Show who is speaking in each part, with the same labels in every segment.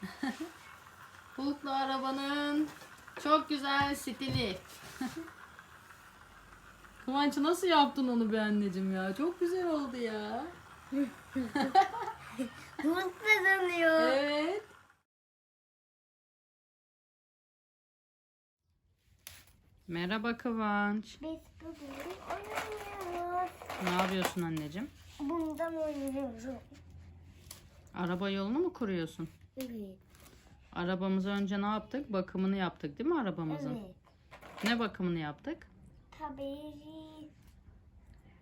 Speaker 1: Hulk'lu arabanın çok güzel stili. Kıvanç nasıl yaptın onu be anneciğim ya? Çok güzel oldu ya.
Speaker 2: Mutlu sanıyor.
Speaker 1: Evet. Merhaba Kıvanç.
Speaker 2: Biz bugün oynuyoruz.
Speaker 1: Ne yapıyorsun anneciğim?
Speaker 2: Bundan oynuyoruz.
Speaker 1: Araba yolunu mu kuruyorsun?
Speaker 2: Evet.
Speaker 1: Arabamızı önce ne yaptık? Bakımını yaptık değil mi arabamızın?
Speaker 2: Evet.
Speaker 1: Ne bakımını yaptık?
Speaker 2: Tabii.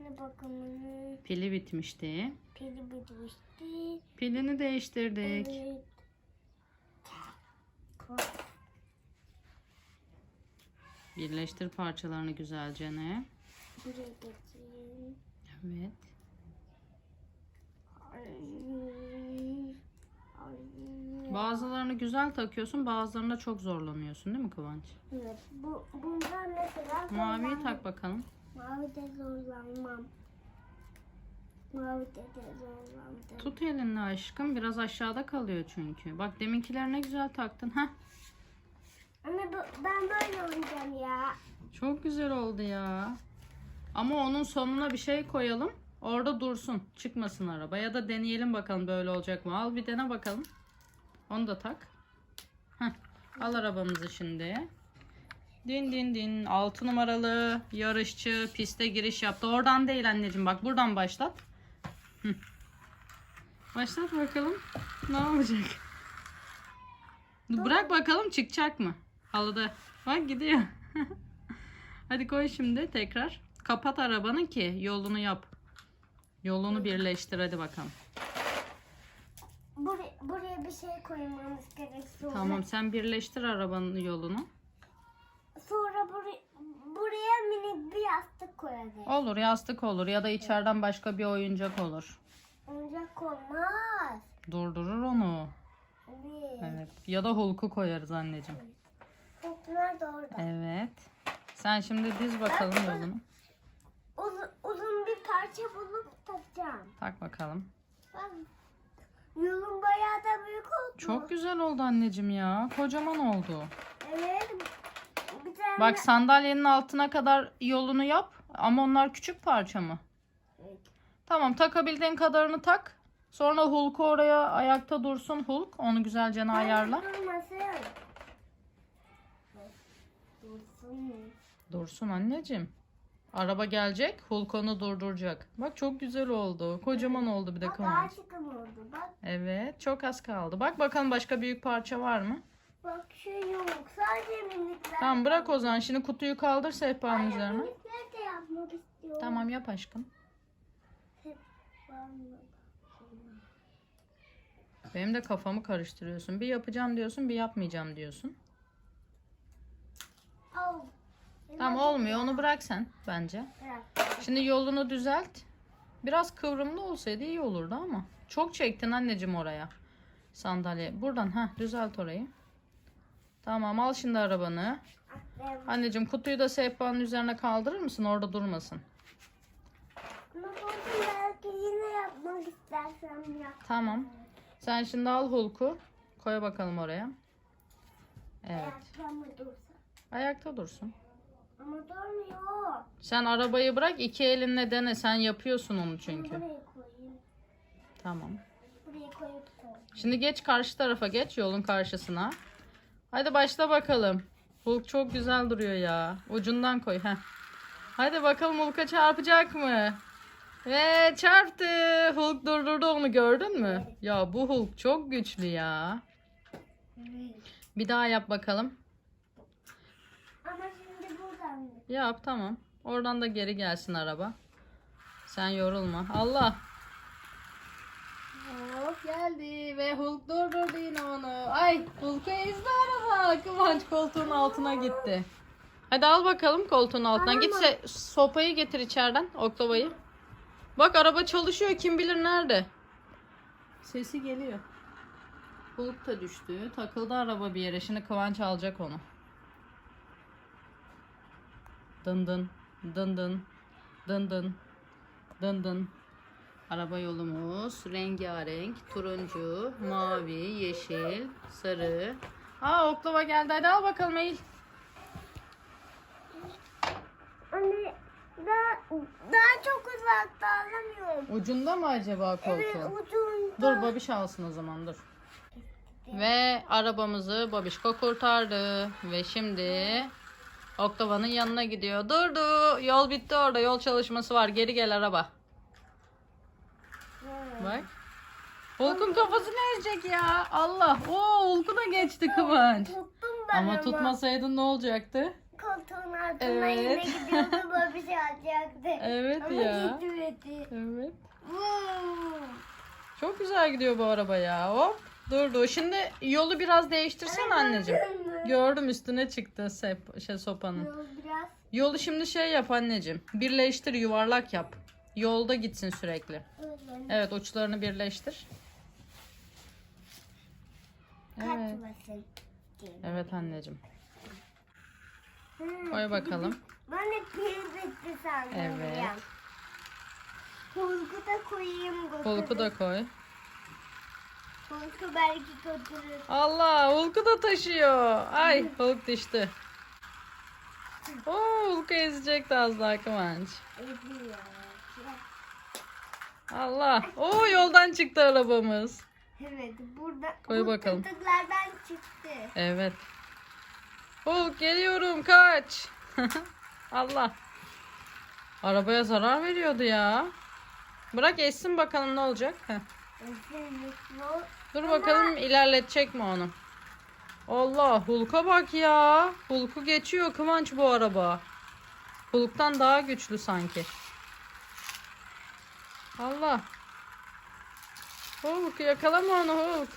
Speaker 2: Ne bakımını
Speaker 1: Pili bitmişti.
Speaker 2: pili bitmişti.
Speaker 1: Pilini değiştirdik.
Speaker 2: Evet.
Speaker 1: Birleştir parçalarını güzelce ne?
Speaker 2: Buraya.
Speaker 1: Evet.
Speaker 2: Ay. Ay.
Speaker 1: Bazılarını güzel takıyorsun, bazılarında çok zorlanıyorsun değil mi Kıvanç?
Speaker 2: Evet. Bu, bundan mesela
Speaker 1: Maviyi
Speaker 2: zorlanmam.
Speaker 1: tak bakalım.
Speaker 2: Mavi de zorlanmam. Mavi de, de zorlandım.
Speaker 1: Tut elini aşkım. Biraz aşağıda kalıyor çünkü. Bak deminkiler ne güzel taktın. Heh.
Speaker 2: Anne bu, ben böyle oynayacağım ya.
Speaker 1: Çok güzel oldu ya. Ama onun sonuna bir şey koyalım. Orada dursun. Çıkmasın araba. Ya da deneyelim bakalım böyle olacak mı. Al bir dene bakalım. Onu da tak. Heh. Al arabamızı şimdi. Din din din. 6 numaralı yarışçı piste giriş yaptı. Oradan değil anneciğim. Bak buradan başlat. Hı. Başlat bakalım. Ne olacak? Bırak bakalım çıkacak mı? Halıda. Bak gidiyor. Hadi koy şimdi tekrar. Kapat arabanın ki yolunu yap. Yolunu birleştir hadi bakalım.
Speaker 2: Buraya, buraya bir şey koymamız gerek sonra.
Speaker 1: Tamam sen birleştir arabanın yolunu.
Speaker 2: Sonra buraya, buraya minik bir yastık koyarız.
Speaker 1: Olur yastık olur ya da içeriden başka bir oyuncak olur.
Speaker 2: Oyuncak olmaz.
Speaker 1: Durdurur onu.
Speaker 2: Evet.
Speaker 1: Evet. Ya da Hulk'u koyarız anneciğim.
Speaker 2: Bunlar da orada.
Speaker 1: Evet. Sen şimdi diz bakalım yolunu.
Speaker 2: Uzun, uzun bir parça bulup takacağım.
Speaker 1: Tak bakalım.
Speaker 2: Yolun bayağı da büyük oldu.
Speaker 1: Çok güzel oldu anneciğim ya. Kocaman oldu.
Speaker 2: Evet. Bir tane...
Speaker 1: Bak sandalyenin altına kadar yolunu yap. Ama onlar küçük parça mı?
Speaker 2: Evet.
Speaker 1: Tamam takabildiğin kadarını tak. Sonra Hulk'u oraya ayakta dursun Hulk. Onu güzelce ayarla.
Speaker 2: Durmasın. Dursun.
Speaker 1: Dursun anneciğim. Araba gelecek. Hulk onu durduracak. Bak çok güzel oldu. Kocaman oldu bir de
Speaker 2: Bak
Speaker 1: Kıvanç.
Speaker 2: aşıkım oldu. Bak
Speaker 1: Evet çok az kaldı. Bak bakalım başka büyük parça var mı?
Speaker 2: bak şu yok. Sadece minikler.
Speaker 1: Tamam bırak o zaman. Şimdi kutuyu kaldır sehpanın
Speaker 2: Hayır,
Speaker 1: üzerine.
Speaker 2: minikler de yapmak istiyorum.
Speaker 1: Tamam yap aşkım.
Speaker 2: Sehpanın.
Speaker 1: Benim de kafamı karıştırıyorsun. Bir yapacağım diyorsun bir yapmayacağım diyorsun.
Speaker 2: Al.
Speaker 1: Tamam olmuyor onu bırak sen bence. Şimdi yolunu düzelt. Biraz kıvrımlı olsaydı iyi olurdu ama. Çok çektin anneciğim oraya. Sandalye. Buradan ha düzelt orayı. Tamam al şimdi arabanı. Anneciğim kutuyu da sehpanın üzerine kaldırır mısın? Orada durmasın.
Speaker 2: yine yapmak istersem yap.
Speaker 1: Tamam. Sen şimdi al Hulk'u. Koy bakalım oraya. Evet.
Speaker 2: Ayakta dursa?
Speaker 1: Ayakta dursun.
Speaker 2: Ama durmuyor.
Speaker 1: Sen arabayı bırak iki elinle dene. Sen yapıyorsun onu çünkü.
Speaker 2: Buraya koyayım.
Speaker 1: Tamam.
Speaker 2: Buraya koyup koy.
Speaker 1: Şimdi geç karşı tarafa geç yolun karşısına. Hadi başla bakalım. Hulk çok güzel duruyor ya. Ucundan koy. Heh. Hadi bakalım Hulk'a çarpacak mı? Ve çarptı. Hulk durdurdu onu gördün mü? Ya bu Hulk çok güçlü ya. Bir daha yap bakalım.
Speaker 2: Buradan.
Speaker 1: Yap tamam. Oradan da geri gelsin araba. Sen yorulma. Allah. Hop geldi ve Hulk durdurdu yine onu. Ay Hulk'u ezdi araba. Kıvanç koltuğun altına gitti. Hadi al bakalım koltuğun altından. Git se- sopayı getir içeriden. Oklavayı. Bak araba çalışıyor. Kim bilir nerede. Sesi geliyor. Hulk da düştü. Takıldı araba bir yere. Şimdi Kıvanç alacak onu. Dın dın. Dın dın. Dın dın. Dın dın. Araba yolumuz rengarenk, turuncu, mavi, yeşil, sarı. Aa oklava geldi. Hadi al bakalım Eylül.
Speaker 2: Anne daha, daha çok uzakta alamıyorum.
Speaker 1: Ucunda mı acaba koltuğun?
Speaker 2: Evet ucunda.
Speaker 1: Dur babiş alsın o zaman dur. Ve arabamızı babişko kurtardı. Ve şimdi Oktava'nın yanına gidiyor. Durdu. Yol bitti orada. Yol çalışması var. Geri gel araba. Bak. Hulk'un kafasını ezecek ya. Allah. Oo Hulk'u da geçti Kıvanç.
Speaker 2: Tuttum ben ama.
Speaker 1: Ama tutmasaydın ne olacaktı?
Speaker 2: Koltuğun altına
Speaker 1: Evet.
Speaker 2: yine gidiyordu böyle bir şey alacaktı.
Speaker 1: Evet
Speaker 2: ama
Speaker 1: ya.
Speaker 2: gitmedi.
Speaker 1: Evet. Çok güzel gidiyor bu araba ya. Hop. Durdu. Şimdi yolu biraz değiştirsen anneciğim. Gördüm üstüne çıktı sep, şey sopanın.
Speaker 2: Biraz
Speaker 1: Yolu şimdi şey yap anneciğim. Birleştir yuvarlak yap. Yolda gitsin sürekli.
Speaker 2: öyle.
Speaker 1: Evet uçlarını birleştir. Evet.
Speaker 2: Kaçmasın.
Speaker 1: Evet anneciğim.
Speaker 2: Hmm.
Speaker 1: Koy bakalım.
Speaker 2: Ben de sandım.
Speaker 1: Evet.
Speaker 2: Hulk'u da koyayım.
Speaker 1: Hulk'u da koy.
Speaker 2: Hulk'u belki götürür.
Speaker 1: Allah Hulk'u da taşıyor. Ay Hulk düştü. Oo Hulk'u ezecekti az daha Kıvanç.
Speaker 2: Ediyor.
Speaker 1: Allah. Oo yoldan çıktı arabamız.
Speaker 2: Evet burada
Speaker 1: Koy bakalım.
Speaker 2: tırtıklardan çıktı.
Speaker 1: Evet. Hulk geliyorum kaç. Allah. Arabaya zarar veriyordu ya. Bırak essin bakalım ne olacak. Heh. Dur bakalım ilerletecek mi onu. Allah Hulk'a bak ya. Hulk'u geçiyor Kıvanç bu araba. Hulk'tan daha güçlü sanki. Allah. Hulk yakalama onu Hulk.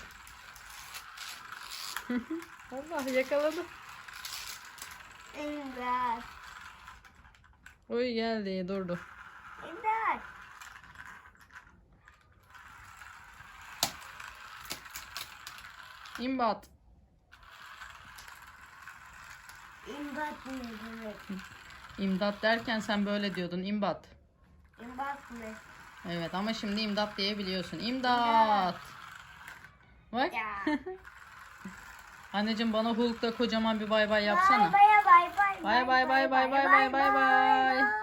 Speaker 1: Allah yakaladı.
Speaker 2: İmdat.
Speaker 1: Oy geldi durdu.
Speaker 2: İmdat.
Speaker 1: İmbat.
Speaker 2: İmdat ne demek?
Speaker 1: İmdat derken sen böyle diyordun imbat.
Speaker 2: İmdat ne?
Speaker 1: Evet ama şimdi imdat diyebiliyorsun. İmdat. Bak. Anneciğim bana Hulk'ta kocaman bir bay bay yapsana.
Speaker 2: Bay bay bay bay
Speaker 1: Bay bay bay bay bay bay bay bay.